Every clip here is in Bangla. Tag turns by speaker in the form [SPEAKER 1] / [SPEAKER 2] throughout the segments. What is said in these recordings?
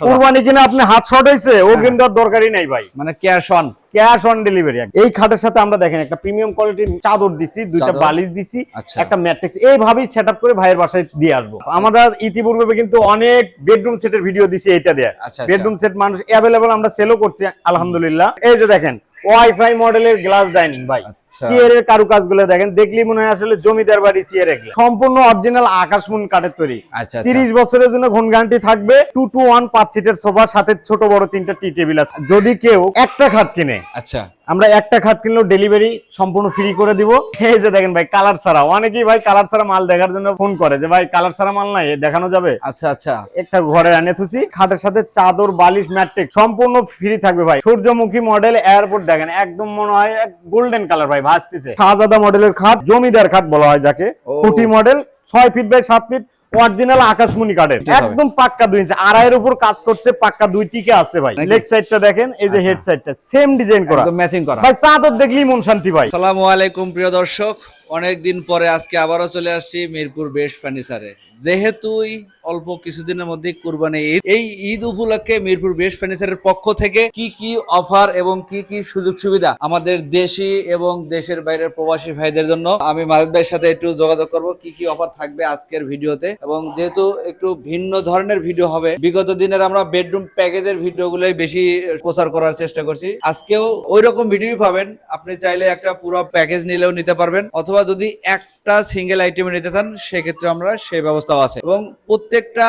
[SPEAKER 1] কুরবানি কিনা আপনি হাত শর্ট হয়েছে ও কিন্তু দরকারই নাই ভাই।
[SPEAKER 2] মানে cash on
[SPEAKER 1] cash on delivery এই খাটের সাথে আমরা দেখেন একটা প্রিমিয়াম কোয়ালিটির চাদর দিছি দুইটা বালিশ দিছি
[SPEAKER 2] আচ্ছা।
[SPEAKER 1] একটা ম্যাট্রিক্স এইভাবেই সেট করে ভাইয়ের বাসায় দিয়ে আসব। আমরা ইতিপূর্বে কিন্তু অনেক বেডরুম সেটের ভিডিও দিছি এইটা দিয়ে। বেডরুম সেট মানুষ অ্যাভেলেবল আমরা সেলও করছি আলহামদুলিল্লাহ। এই যে দেখেন ওয়াইফাই মডেলের গ্লাস ডাইনিং ভাই।
[SPEAKER 2] আচ্ছা।
[SPEAKER 1] চেয়ারের কারুকাজগুলো দেখেন দেখলেই মনে হয় আসলে জমিদার বাড়ি চেয়ার এগুলো। সম্পূর্ণ অরিজিনাল আকাশমুন কাঠের তৈরি।
[SPEAKER 2] আচ্ছা, আচ্ছা।
[SPEAKER 1] তিরিশ বছরের জন্য ঘন গ্যারান্টি থাকবে টু টু ওয়ান পাঁচ সিটের সোফা সাথে ছোট বড় তিনটা টি টেবিল আছে। যদি কেউ একটা খাট কিনে
[SPEAKER 2] আচ্ছা।
[SPEAKER 1] আমরা একটা খাট কিনলেও ডেলিভারি সম্পূর্ণ ফ্রি করে দিব। এই যে দেখেন ভাই কালার ছাড়া। অনেকেই ভাই কালার ছাড়া মাল দেখার জন্য ফোন করে যে ভাই কালার ছাড়া মাল নাই দেখানো যাবে?
[SPEAKER 2] আচ্ছা আচ্ছা।
[SPEAKER 1] একটা ঘরে এনে থুসি খাটের সাথে চাদর বালিশ ম্যাট্রিক সম্পূর্ণ ফ্রি থাকবে ভাই। সূর্যমুখী মডেল এয়ারপোর্ট দেখেন একদম মনে হয় গোল্ডেন কালার ভাই ভাসতেছে। শাহজাদা মডেলের খাট জমিদার খাট বলা হয় যাকে। খুঁটি মডেল ছয় ফিট বাই সাত ফিট অরিজিনাল আকাশমণি কাঠের। একদম পাক্কা দুই ইঞ্চি আড়াইয়ের উপর কাজ করছে পাক্কা দুই টিকে আছে ভাই? লেগ সাইডটা দেখেন এই যে। হেড সাইডটা সেম ডিজাইন করা।
[SPEAKER 2] ম্যাচিং করা।
[SPEAKER 1] ভাই চাদর দেখলেই মন শান্তি ভাই।
[SPEAKER 2] আসসালামু আলাইকুম প্রিয় দর্শক। অনেক দিন পরে আজকে আবারও চলে আসছি মিরপুর বেশ ফার্নিচারে যেহেতুই অল্প কিছুদিনের মধ্যে কুরবানি ঈদ, এই ঈদ উপলক্ষে মিরপুর বেশ ফার্নিচারের পক্ষ থেকে কি কি অফার এবং কি কি সুযোগ সুবিধা আমাদের দেশি এবং দেশের বাইরের প্রবাসী ভাইদের জন্য, আমি মালিক ভাইয়ের সাথে একটু যোগাযোগ করব, কি কি অফার থাকবে আজকের ভিডিওতে। এবং যেহেতু একটু ভিন্ন ধরনের ভিডিও হবে, বিগত দিনের আমরা বেডরুম প্যাকেজের ভিডিওগুলোই বেশি প্রচার করার চেষ্টা করছি। আজকেও ওই রকম ভিডিও পাবেন, আপনি চাইলে একটা পুরো প্যাকেজ নিলেও নিতে পারবেন, অথবা যদি একটা সিঙ্গেল আইটেমে নিতে চান সেক্ষেত্রে আমরা সেই ব্যবস্থাও আছে। এবং প্রত্যেকটা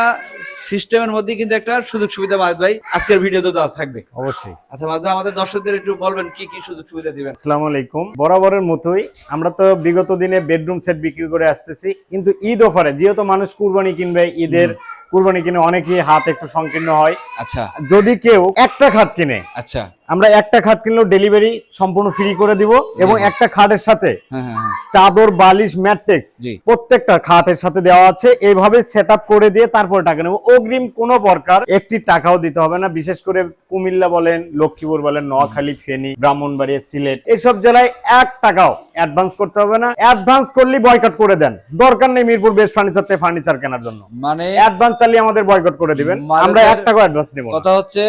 [SPEAKER 2] সিস্টেমের মধ্যে কিন্তু একটা সুযোগ সুবিধা মাহিদ ভাই আজকের ভিডিওতে দেওয়া থাকবে।
[SPEAKER 1] অবশ্যই।
[SPEAKER 2] আচ্ছা মাহিদ আমাদের দর্শকদের একটু বলবেন কি কি সুযোগ সুবিধা দিবেন?
[SPEAKER 1] আসসালামু আলাইকুম। বরাবরের মতোই আমরা তো বিগত দিনে বেডরুম সেট বিক্রি করে আসতেছি কিন্তু ঈদ অফারে যেহেতু মানুষ কুরবানি কিনবে ঈদের কুরবানি কিনে অনেকেই হাত একটু সংকীর্ণ হয়।
[SPEAKER 2] আচ্ছা।
[SPEAKER 1] যদি কেউ একটা খাত কিনে
[SPEAKER 2] আচ্ছা।
[SPEAKER 1] আমরা একটা খাট কিনলেও ডেলিভারি সম্পূর্ণ ফ্রি করে দিব এবং একটা খাটের সাথে
[SPEAKER 2] হ্যাঁ হ্যাঁ হ্যাঁ।
[SPEAKER 1] চাদর বালিশ ম্যাট্রিক্স প্রত্যেকটা খাটের সাথে দেওয়া আছে। এইভাবে সেট করে দিয়ে তারপরে টাকা নেব। অগ্রিম কোনো প্রকার একটি টাকাও দিতে হবে না। বিশেষ করে কুমিল্লা বলেন লক্ষ্মীপুর বলেন নোয়াখালী ফেনী ব্রাহ্মণবাড়িয়া সিলেট এইসব জেলায় এক টাকাও অ্যাডভান্স করতে হবে না। অ্যাডভান্স করলেই বয়কট করে দেন। দরকার নেই মিরপুর বেস্ট ফার্নিচার থেকে ফার্নিচার কেনার জন্য।
[SPEAKER 2] মানে
[SPEAKER 1] অ্যাডভান্স চালিয়ে আমাদের বয়কট করে দিবেন। আমরা এক টাকাও অ্যাডভান্স নেব
[SPEAKER 2] কথা হচ্ছে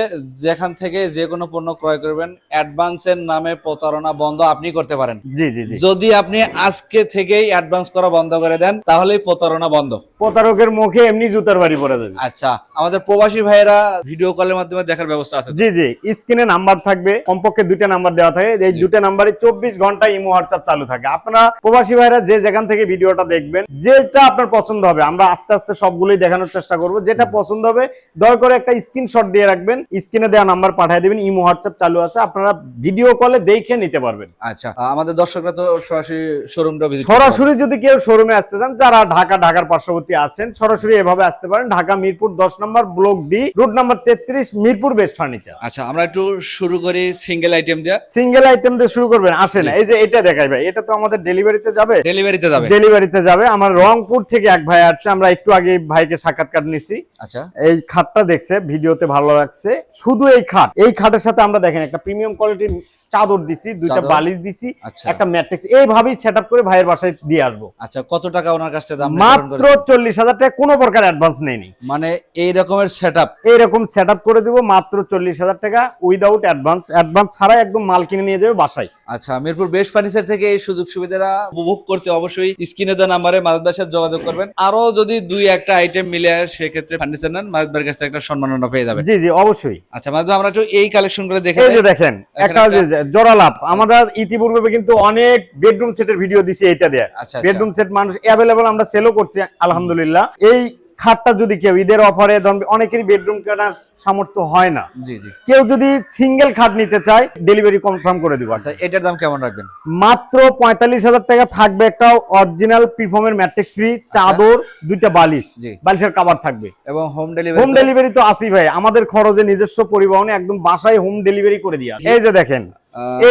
[SPEAKER 2] যেখান থেকে যে কোনো পণ্য ক্রয় করবেন। অ্যাডভান্সের নামে প্রতারণা বন্ধ আপনি করতে পারেন।
[SPEAKER 1] জি জি জি।
[SPEAKER 2] যদি আপনি আজকে থেকেই অ্যাডভান্স করা বন্ধ করে দেন তাহলেই প্রতারণা বন্ধ।
[SPEAKER 1] প্রতারকের মুখে এমনি জুতার বাড়ি পড়ে যাবে
[SPEAKER 2] আচ্ছা আমাদের প্রবাসী ভাইয়েরা ভিডিও কলের মাধ্যমে দেখার ব্যবস্থা আছে
[SPEAKER 1] জি জি স্ক্রিনে নাম্বার থাকবে কমপক্ষে দুইটা নাম্বার দেওয়া থাকে। এই দুইটা নাম্বারে চব্বিশ ঘণ্টা ইমো হোয়াটসঅ্যাপ চালু থাকে। আপনারা প্রবাসী ভাইরা যে যেখান থেকে ভিডিওটা দেখবেন যেটা আপনার পছন্দ হবে আমরা আস্তে আস্তে সবগুলোই দেখানোর চেষ্টা করব। যেটা পছন্দ হবে দয়া করে একটা স্ক্রিনশট দিয়ে রাখবেন। স্ক্রিনে দেওয়া নাম্বার পাঠিয়ে দেবেন ইমো হোয়াটসঅ্যাপ চালু আছে। আপনারা ভিডিও কলে দেখে নিতে পারবেন।
[SPEAKER 2] আচ্ছা আমাদের দর্শকরা তো সরাসরি শোরুমটা ভিজিট
[SPEAKER 1] সরাসরি যদি কেউ শোরুমে আসতে চান যারা ঢাকা ঢাকার পার্শ্ববর্তী আছেন সরাসরি এভাবে আসতে পারেন। ঢাকা মিরপুর দশ number block D route number তেত্রিশ মিরপুর বেস্ট ফার্নিচার।
[SPEAKER 2] আচ্ছা আমরা একটু শুরু করি সিঙ্গেল আইটেম দিয়ে।
[SPEAKER 1] সিঙ্গেল আইটেম দিয়ে শুরু করবেন আসেন। এই যে এটা দেখাই ভাই এটা তো আমাদের ডেলিভারিতে যাবে?
[SPEAKER 2] ডেলিভারিতে যাবে।
[SPEAKER 1] ডেলিভারিতে যাবে। আমার রংপুর থেকে এক ভাই আসছে আমরা একটু আগে ভাইকে সাক্ষাৎকার নিছি।
[SPEAKER 2] আচ্ছা।
[SPEAKER 1] এই খাটটা দেখছে ভিডিওতে ভালো লাগছে। শুধু এই খাট এই খাটের সাথে আমরা দেখেন একটা প্রিমিয়াম কোয়ালিটির চাদর দিছি দুইটা বালিশ দিছি
[SPEAKER 2] আচ্ছা।
[SPEAKER 1] একটা ম্যাট্রিক্স। এইভাবেই সেট করে ভাইয়ের বাসায় দিয়ে আসব।
[SPEAKER 2] আচ্ছা কত টাকা ওনার কাছ দাম
[SPEAKER 1] মাত্র? চল্লিশ হাজার টাকা কোনো প্রকার অ্যাডভান্স নেয়নি।
[SPEAKER 2] মানে এই রকমের সেট আপ
[SPEAKER 1] এইরকম সেট করে দিব মাত্র চল্লিশ হাজার টাকা উইদাউট অ্যাডভান্স অ্যাডভান্স ছাড়াই একদম মাল কিনে নিয়ে যাবে বাসায়।
[SPEAKER 2] আচ্ছা মিরপুর বেশ ফার্নিচার থেকে এই সুযোগ সুবিধাটা উপভোগ করতে অবশ্যই স্ক্রিনে দেওয়া নাম্বারে ভাইয়ের সাথে যোগাযোগ করবেন। আরও যদি দুই একটা আইটেম মিলে আসে সেক্ষেত্রে ফার্নিচার নেন ভাইয়ের কাছ একটা সম্মাননা পেয়ে যাবেন।
[SPEAKER 1] জি জি অবশ্যই।
[SPEAKER 2] আচ্ছা ভাই আমরা একটু এই কালেকশন করে দেখে
[SPEAKER 1] এই যে দেখেন একটা
[SPEAKER 2] একটা-
[SPEAKER 1] জোড়া লাভ আমরা ইতিপূর্বে কিন্তু অনেক বেডরুম সেটের ভিডিও দিছি এটা দিয়ে।
[SPEAKER 2] আচ্ছা, আচ্ছা।
[SPEAKER 1] বেডরুম সেট মানুষ অ্যাভেলেবল আমরা সেলও করছি আলহামদুলিল্লাহ। এই খাটটা যদি কেউ ঈদের অফারে অনেকেরই বেডরুম কেনার সামর্থ্য হয় না।
[SPEAKER 2] জি জি।
[SPEAKER 1] কেউ যদি সিঙ্গেল খাট নিতে চায় ডেলিভারি কনফার্ম করে দিব
[SPEAKER 2] আচ্ছা এটার দাম কেমন রাখবেন?
[SPEAKER 1] মাত্র পঁয়তাল্লিশ হাজার টাকা থাকবে একটা অরিজিনাল প্রিফর্মের ম্যাট্রিক্স ফ্রি চাদর দুইটা বালিশ। বালিশের কাবার থাকবে।
[SPEAKER 2] এবং হোম ডেলিভারি
[SPEAKER 1] হোম
[SPEAKER 2] ডেলিভারি
[SPEAKER 1] তো আসি ভাই। আমাদের খরচে নিজস্ব পরিবহনে একদম বাসায় হোম ডেলিভারি করে দিয়া এই যে দেখেন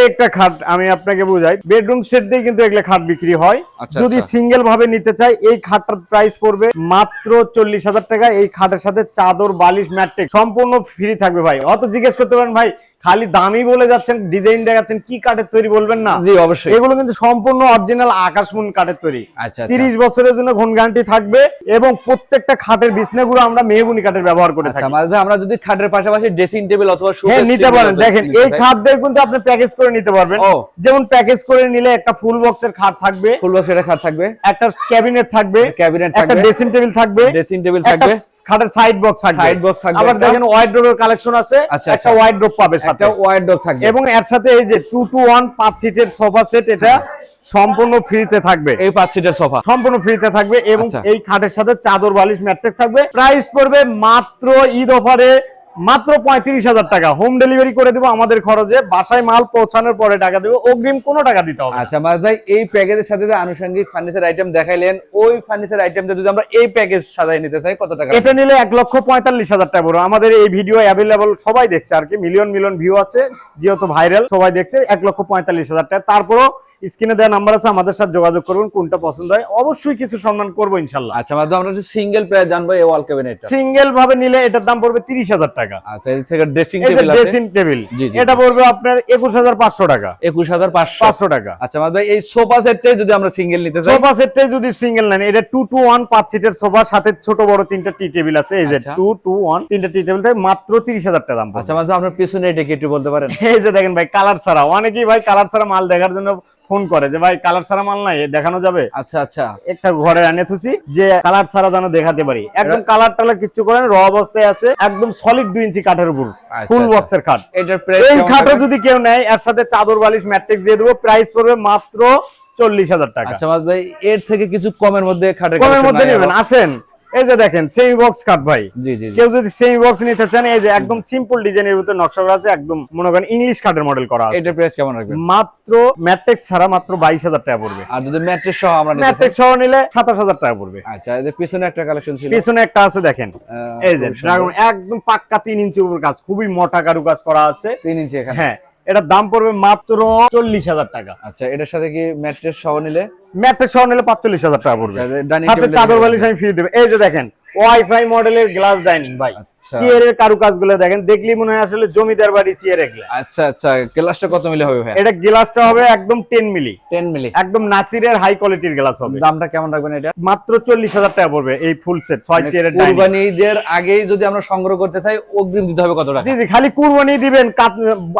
[SPEAKER 1] একটা খাট আমি আপনাকে বুঝাই। বেডরুম সেট দিয়ে কিন্তু এগুলো খাট বিক্রি হয়।
[SPEAKER 2] আচ্ছা,
[SPEAKER 1] যদি
[SPEAKER 2] আচ্ছা।
[SPEAKER 1] সিঙ্গেল ভাবে নিতে চাই এই খাটটার প্রাইস পড়বে মাত্র চল্লিশ হাজার টাকা। এই খাটের সাথে চাদর বালিশ ম্যাট্রিক সম্পূর্ণ ফ্রি থাকবে ভাই। অত জিজ্ঞেস করতে পারেন ভাই খালি দামি বলে যাচ্ছেন ডিজাইন দেখাচ্ছেন কি কাঠের তৈরি বলবেন না?
[SPEAKER 2] জি অবশ্যই।
[SPEAKER 1] এগুলো কিন্তু সম্পূর্ণ অরিজিনাল আকাশমুন কাঠের তৈরি।
[SPEAKER 2] আচ্ছা আচ্ছা।
[SPEAKER 1] তিরিশ বছরের জন্য ঘন গ্যারান্টি থাকবে এবং প্রত্যেকটা খাটের বিছনাগুলো আমরা মেহগুনি কাঠের ব্যবহার করে
[SPEAKER 2] আচ্ছা
[SPEAKER 1] থাকি।
[SPEAKER 2] মাঝে আমরা যদি খাটের পাশাপাশি ড্রেসিং টেবিল অথবা
[SPEAKER 1] হ্যাঁ নিতে পারেন। দেখেন এই খাটদের কিন্তু আপনি প্যাকেজ করে নিতে পারবেন। যেমন প্যাকেজ করে নিলে একটা ফুল বক্সের খাট থাকবে।
[SPEAKER 2] ফুল বক্সের খাট থাকবে?
[SPEAKER 1] একটা ক্যাবিনেট থাকবে।
[SPEAKER 2] ক্যাবিনেট থাকবে একটা
[SPEAKER 1] ড্রেসিং টেবিল থাকবে।
[SPEAKER 2] ড্রেসিং টেবিল থাকবে।
[SPEAKER 1] খাটের সাইড বক্স থাকবে।
[SPEAKER 2] Side box থাকবে
[SPEAKER 1] আবার। দেখেন ওয়াইড্রোবের কালেকশন আছে।
[SPEAKER 2] আচ্ছা,
[SPEAKER 1] একটা
[SPEAKER 2] আচ্ছা।
[SPEAKER 1] ওয়াইড্রোব পাবে। সাথে।
[SPEAKER 2] ওয়াইড ডগ থাকবে।
[SPEAKER 1] এবং এর সাথে এই যে টু পাঁচ সিটের সোফা সেট এটা সম্পূর্ণ ফ্রিতে থাকবে।
[SPEAKER 2] এই পাঁচ সিটের সোফা
[SPEAKER 1] সম্পূর্ণ ফ্রিতে থাকবে এবং
[SPEAKER 2] আচ্ছা।
[SPEAKER 1] এই খাটের সাথে চাদর বালিশ ম্যাট্রেক্স থাকবে। প্রাইস পড়বে মাত্র ঈদ অফারে মাত্র পঁয়ত্রিশ হাজার টাকা। হোম ডেলিভারি করে দিব আমাদের খরচে বাসায় মাল পৌঁছানোর পরে টাকা দেবো অগ্রিম কোনো টাকা দিতে হবে
[SPEAKER 2] আচ্ছা মাস ভাই এই প্যাকেজের সাথে যে আনুষঙ্গিক ফার্নিচার আইটেম দেখাইলেন ওই ফার্নিচার আইটেমটা যদি আমরা এই প্যাকেজ সাজাই নিতে চাই কত টাকা
[SPEAKER 1] এটা নিলে এক লক্ষ পঁয়তাল্লিশ হাজার টাকা পড়বে। আমাদের এই ভিডিও অ্যাভেলেবল সবাই দেখছে আর কি মিলিয়ন মিলিয়ন ভিউ আছে যেহেতু ভাইরাল সবাই দেখছে এক লক্ষ পঁয়তাল্লিশ হাজার টাকা। তারপরও স্ক্রিনে দেওয়া নাম্বার আছে আমাদের সাথে যোগাযোগ করবেন কোনটা পছন্দ হয়। অবশ্যই কিছু সম্মান করব ইনশাল্লাহ।
[SPEAKER 2] আচ্ছা মাস আমরা সিঙ্গেল প্রাইস জানব এই ওয়াল ক্যাবিনেটটা
[SPEAKER 1] সিঙ্গেল ভাবে নিলে এটার দাম পড়বে তিরিশ হাজার টাকা।
[SPEAKER 2] আচ্ছা এই থেকে ড্রেসিং টেবিল
[SPEAKER 1] ড্রেসিং টেবিল এটা পড়বে আপনার একুশ হাজার পাঁচশো টাকা।
[SPEAKER 2] একুশ হাজার পাঁচশো।
[SPEAKER 1] টাকা।
[SPEAKER 2] আচ্ছা মাস এই সোফা সেটটাই যদি আমরা সিঙ্গেল নিতে চাই?
[SPEAKER 1] সোফা সেটটাই যদি সিঙ্গেল নেন এটা টু টু ওয়ান পাঁচ সিটের সোফা সাথে ছোট বড় তিনটা টি টেবিল আছে। এই যে। টু টু ওয়ান তিনটা টি টেবিল মাত্র তিরিশ হাজার টাকা দাম
[SPEAKER 2] আচ্ছা মাস আপনার পিছনে এটা কি একটু বলতে পারেন?
[SPEAKER 1] এই যে দেখেন ভাই কালার ছাড়া। অনেকেই ভাই কালার ছাড়া মাল দেখার জন্য ফোন করে যে ভাই কালার ছাড়া মাল নাই দেখানো যাবে?
[SPEAKER 2] আচ্ছা আচ্ছা।
[SPEAKER 1] একটা ঘরে আনে থুসি যে কালার ছাড়া যেন দেখাতে পারি। একদম কালার টালার কিচ্ছু করেন র অবস্থায় আছে একদম সলিড দুই ইঞ্চি কাঠের উপর ফুল। বক্সের খাট
[SPEAKER 2] এটার প্রাইস
[SPEAKER 1] এই খাটও যদি কেউ নেয় এর সাথে চাদর বালিশ ম্যাট্রিক্স দিয়ে দেবো প্রাইস পড়বে মাত্র চল্লিশ হাজার টাকা।
[SPEAKER 2] আচ্ছা ভাই এর থেকে কিছু কমের মধ্যে খাটের
[SPEAKER 1] কমের মধ্যে নেবেন আসেন। এই যে দেখেন সেমি বক্স কাট ভাই।
[SPEAKER 2] জি জি জি।
[SPEAKER 1] কেউ যদি সেমি বক্স নিতে চান এই যে একদম সিম্পল ডিজাইনের ভিতরে নকশা করা আছে একদম মনে করেন ইংলিশ কাঠের মডেল করা আছে।
[SPEAKER 2] এটার প্রাইস কেমন রাখবেন?
[SPEAKER 1] মাত্র ম্যাট্রিক্স ছাড়া মাত্র বাইশ হাজার টাকা পড়বে।
[SPEAKER 2] আর যদি ম্যাট্রেস সহ আমরা
[SPEAKER 1] ম্যাট্রিক্স সহ নিলে সাতাশ হাজার টাকা পড়বে।
[SPEAKER 2] আচ্ছা এদের পিছনে একটা কালেকশন ছিল।
[SPEAKER 1] পিছনে একটা আছে দেখেন। এই যে ড্রাগন একদম পাক্কা তিন ইঞ্চি উপর কাজ খুবই মোটা কারু কাজ করা আছে।
[SPEAKER 2] তিন ইঞ্চি এখানে।
[SPEAKER 1] হ্যাঁ এটার দাম পড়বে মাত্র চল্লিশ হাজার টাকা।
[SPEAKER 2] আচ্ছা এটার সাথে কি ম্যাট্রেস সহ নিলে?
[SPEAKER 1] ম্যাট্রেস সহ নিলে পাঁচচল্লিশ হাজার টাকা পড়বে।
[SPEAKER 2] আচ্ছা,
[SPEAKER 1] সাথে চাদর বালিশ আমি ফ্রি দেবো। এই যে দেখেন ওয়াইফাই মডেলের গ্লাস ডাইনিং ভাই।
[SPEAKER 2] আচ্ছা।
[SPEAKER 1] চেয়ারের কারুকাজগুলো দেখেন দেখলেই মনে হয় আসলে জমিদার বাড়ি চেয়ার এগুলা।
[SPEAKER 2] আচ্ছা আচ্ছা গ্লাসটা কত মিলে হবে ভাই
[SPEAKER 1] এটা গ্লাসটা হবে একদম টেন মিলি।
[SPEAKER 2] 10 মিলি।
[SPEAKER 1] একদম নাসিরের হাই কোয়ালিটির গ্লাস হবে।
[SPEAKER 2] দামটা কেমন রাখবেন এটা?
[SPEAKER 1] মাত্র চল্লিশ হাজার টাকা পড়বে এই ফুল সেট চেয়ারের ডাইনিং
[SPEAKER 2] কুরবানি ঈদের আগেই যদি আমরা সংগ্রহ করতে চাই অগ্রিম দিতে হবে কত টাকা?
[SPEAKER 1] জি জি খালি কুরবানি দিবেন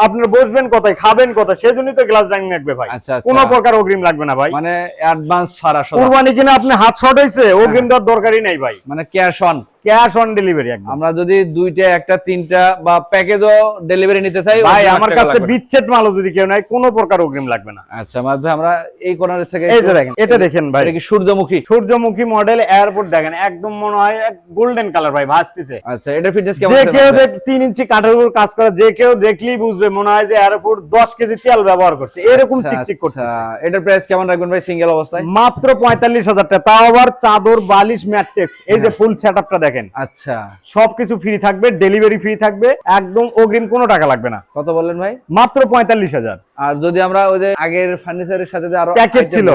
[SPEAKER 1] আপনারা বসবেন কোথায় খাবেন কোথায় সেজন্যই তো গ্লাস ডাইনিং লাগবে ভাই।
[SPEAKER 2] আচ্ছা, আচ্ছা।
[SPEAKER 1] কোনো প্রকার অগ্রিম লাগবে না ভাই।
[SPEAKER 2] মানে অ্যাডভান্স ছাড়া সব
[SPEAKER 1] কুরবানি কিনা আপনি হাত শর্ট হয়েছে অগ্রিম দেওয়ার দরকারই নাই ভাই।
[SPEAKER 2] মানে cash on
[SPEAKER 1] cash on delivery একদম।
[SPEAKER 2] আমরা যদি দুইটা একটা তিনটা বা প্যাকেজও ডেলিভারি নিতে চাই
[SPEAKER 1] ভাই আমার কাছে বিচ্ছেদ মালও যদি কেউ নাই কোনো প্রকার অগ্রিম লাগবে না।
[SPEAKER 2] আচ্ছা মাঝ আমরা এই কর্নার থেকে
[SPEAKER 1] এই যে দেখেন এটা দেখেন ভাই।
[SPEAKER 2] এটা কি সূর্যমুখী?
[SPEAKER 1] সূর্যমুখী মডেল এয়ারপোর্ট দেখেন একদম মনে হয় গোল্ডেন কালার ভাই ভাসতেছে।
[SPEAKER 2] আচ্ছা এটার ফিটনেস কেমন
[SPEAKER 1] যে কেউ দেখ তিন ইঞ্চি কাঠের উপর কাজ করে যে কেউ দেখলেই বুঝবে মনে হয় যে এয়ারপোর্ট দশ কেজি তেল ব্যবহার করছে। এরকম
[SPEAKER 2] আচ্ছা,
[SPEAKER 1] চিকচিক করছে
[SPEAKER 2] আচ্ছা। এটার প্রাইস কেমন রাখবেন ভাই সিঙ্গেল অবস্থায়?
[SPEAKER 1] মাত্র পঁয়তাল্লিশ হাজার টাকা। তাও আবার চাদর বালিশ ম্যাট্রিক্স এই যে ফুল সেট দেখেন।
[SPEAKER 2] আচ্ছা।
[SPEAKER 1] সবকিছু ফ্রি থাকবে ডেলিভারি ফ্রি থাকবে একদম অগ্রিম কোনো টাকা লাগবে না।
[SPEAKER 2] কত বললেন ভাই?
[SPEAKER 1] মাত্র পঁয়তাল্লিশ হাজার।
[SPEAKER 2] আর যদি আমরা ওই যে আগের ফার্নিচারের সাথে যে আরও
[SPEAKER 1] প্যাকেজ ছিল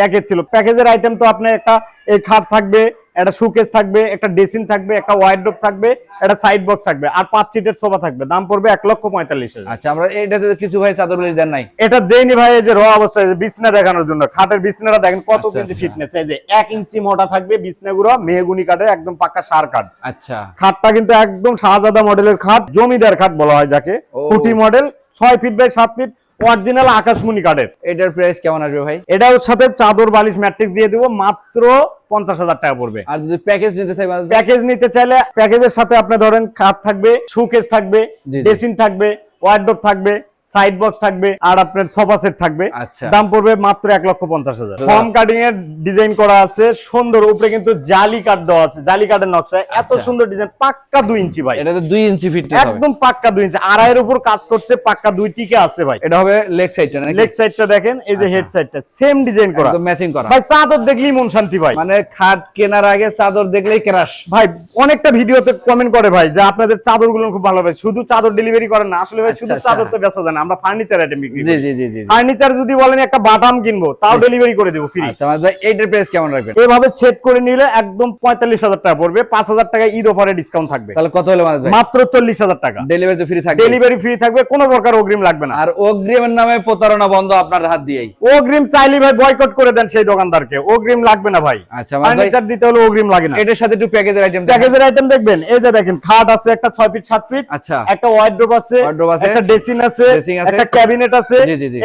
[SPEAKER 1] প্যাকেজ ছিল। প্যাকেজের আইটেম তো আপনার একটা এই খাট থাকবে একটা সুকেস থাকবে একটা ড্রেসিং থাকবে একটা ওয়াইড্রোপ থাকবে একটা সাইড বক্স থাকবে আর পাঁচ সিটের সোফা থাকবে। দাম পড়বে এক লক্ষ পঁয়তাল্লিশ
[SPEAKER 2] আচ্ছা আমরা এটাতে কিছু ভাই চাদর দেন নাই?
[SPEAKER 1] এটা দেয়নি ভাই যে র অবস্থায় যে বিছনা দেখানোর জন্য। খাটের বিছনাটা দেখেন কত
[SPEAKER 2] আচ্ছা,
[SPEAKER 1] কিন্তু
[SPEAKER 2] আচ্ছা।
[SPEAKER 1] ফিটনেস এই যে এক ইঞ্চি মোটা থাকবে বিছনাগুলো মেহগুনি কাঠের একদম পাক্কা সার কাঠ
[SPEAKER 2] আচ্ছা।
[SPEAKER 1] খাটটা কিন্তু একদম শাহজাদা মডেলের খাট জমিদার খাট বলা হয় যাকে। খুঁটি মডেল ছয় ফিট বাই সাত ফিট অরিজিনাল আকাশমণি কাঠের।
[SPEAKER 2] এটার প্রাইস কেমন আসবে ভাই?
[SPEAKER 1] এটার সাথে চাদর বালিশ ম্যাট্রিক্স দিয়ে দেবো মাত্র পঞ্চাশ হাজার টাকা পড়বে
[SPEAKER 2] আর যদি প্যাকেজ নিতে চাই
[SPEAKER 1] প্যাকেজ নিতে চাইলে প্যাকেজের সাথে আপনি ধরেন খাট থাকবে সুকেস থাকবে। ড্রেসিং থাকবে ওয়ার্ডরোব থাকবে সাইড বক্স থাকবে আর আপনার সোফা সেট থাকবে।
[SPEAKER 2] আচ্ছা।
[SPEAKER 1] দাম পড়বে মাত্র এক লক্ষ পঞ্চাশ হাজার। ফর্ম কাটিং এর ডিজাইন করা আছে। সুন্দর উপরে কিন্তু জালি কাঠ দেওয়া আছে। জালি কাঠের নকশায়। এত
[SPEAKER 2] আচ্ছা।
[SPEAKER 1] সুন্দর ডিজাইন পাক্কা দুই ইঞ্চি ভাই।
[SPEAKER 2] এটাতে দুই ইঞ্চি হবে।
[SPEAKER 1] একদম পাক্কা দুই ইঞ্চি। আড়াইয়ের উপর কাজ করছে পাক্কা দুই টিকে আছে ভাই।
[SPEAKER 2] এটা হবে লেগ সাইডটা
[SPEAKER 1] লেগ সাইডটা দেখেন এই যে। হেড সাইডটা সেম ডিজাইন করা।
[SPEAKER 2] একদম ম্যাচিং করা।
[SPEAKER 1] ভাই চাদর দেখলেই মন শান্তি ভাই।
[SPEAKER 2] মানে খাট কেনার আগে চাদর দেখলেই ক্রাশ
[SPEAKER 1] ভাই অনেকটা ভিডিওতে কমেন্ট করে ভাই যে আপনাদের চাদরগুলো খুব ভালো ভাই। শুধু চাদর ডেলিভারি করেন না। আসলে ভাই
[SPEAKER 2] আচ্ছা,
[SPEAKER 1] শুধু। চাদর তো বেচা যায় না। না আমরা ফার্নিচার আইটেম বিক্রি
[SPEAKER 2] জি জি জি জি।
[SPEAKER 1] ফার্নিচার যদি বলেন একটা বাটাম কিনবো তাও ডেলিভারি করে দেবো ফ্রি
[SPEAKER 2] আচ্ছা ভাই এইটার প্রাইস কেমন রাখবেন?
[SPEAKER 1] এভাবে সেট করে নিলে একদম পঁয়তাল্লিশ হাজার টাকা পড়বে পাঁচ হাজার টাকা ঈদ অফারে ডিসকাউন্ট থাকবে।
[SPEAKER 2] তাহলে কত হলো ভাই?
[SPEAKER 1] মাত্র চল্লিশ হাজার টাকা।
[SPEAKER 2] ডেলিভারি তো ফ্রি থাকবে।
[SPEAKER 1] ডেলিভারি ফ্রি থাকবে কোনো প্রকার অগ্রিম লাগবে না।
[SPEAKER 2] আর অগ্রিমের নামে প্রতারণা বন্ধ আপনার হাত দিয়েই।
[SPEAKER 1] অগ্রিম চাইলে ভাই বয়কট করে দেন সেই দোকানদারকে। অগ্রিম লাগবে না ভাই।
[SPEAKER 2] আচ্ছা
[SPEAKER 1] ফার্নিচার দিতে হলে অগ্রিম লাগে না।
[SPEAKER 2] এটার সাথে একটু প্যাকেজের আইটেম
[SPEAKER 1] প্যাকেজের আইটেম দেখবেন এই যে দেখেন খাট আছে একটা ছয় ফিট সাত ফিট
[SPEAKER 2] আচ্ছা।
[SPEAKER 1] একটা ওয়ার্ড্রোব আছে একটা ড্রেসিং আছে
[SPEAKER 2] dressing আছে,
[SPEAKER 1] একটা ক্যাবিনেট আছে।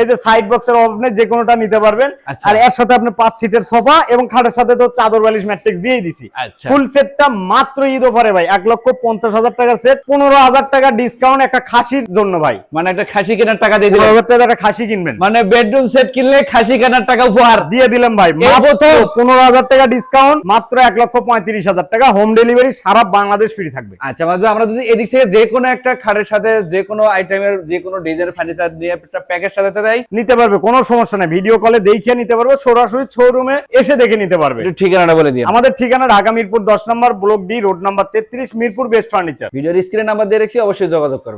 [SPEAKER 1] এই যে সাইড বক্সের আপনি যে কোনোটা নিতে পারবেন।
[SPEAKER 2] আচ্ছা।
[SPEAKER 1] আর এর সাথে আপনি পাঁচ সিটের সোফা এবং খাটের সাথে তো চাদর বালিশ ম্যাট্রিক্স দিয়ে দিছি।
[SPEAKER 2] আচ্ছা।
[SPEAKER 1] ফুল সেটটা মাত্র ঈদ অফারে ভাই। এক লক্ষ পঞ্চাশ হাজার টাকা সেট পনেরো হাজার টাকা ডিসকাউন্ট একটা খাসির জন্য ভাই।
[SPEAKER 2] মানে একটা খাসি কেনার টাকা দিয়ে দিলেন?
[SPEAKER 1] হাজার টাকা একটা খাসি কিনবেন।
[SPEAKER 2] মানে বেডরুম সেট কিনলে খাসি কেনার টাকা উপহার।
[SPEAKER 1] দিয়ে দিলাম ভাই। মাত্র। পনেরো হাজার টাকা ডিসকাউন্ট মাত্র এক লক্ষ পঁয়ত্রিশ হাজার টাকা। হোম ডেলিভারি সারা বাংলাদেশ ফ্রি থাকবে।
[SPEAKER 2] আচ্ছা মাহাত আমরা যদি এদিক থেকে যে কোনো একটা খাটের সাথে যে কোনো আইটেমের যে কোনো ডিজাইনের ফার্নিচার নিয়ে একটা প্যাকেজ সাজাতে দেয়
[SPEAKER 1] নিতে পারবে কোনো সমস্যা নেই। ভিডিও কলে দেখিয়ে নিতে পারবে সরাসরি শোরুমে এসে দেখে নিতে পারবে।
[SPEAKER 2] ঠিকানাটা বলে দিই
[SPEAKER 1] আমাদের ঠিকানা ঢাকা মিরপুর দশ number block D road number তেত্রিশ মিরপুর বেস্ট ফার্নিচার
[SPEAKER 2] ভিডিওর স্ক্রিনে নাম্বার দিয়ে রেখেছি অবশ্যই যোগাযোগ করবেন।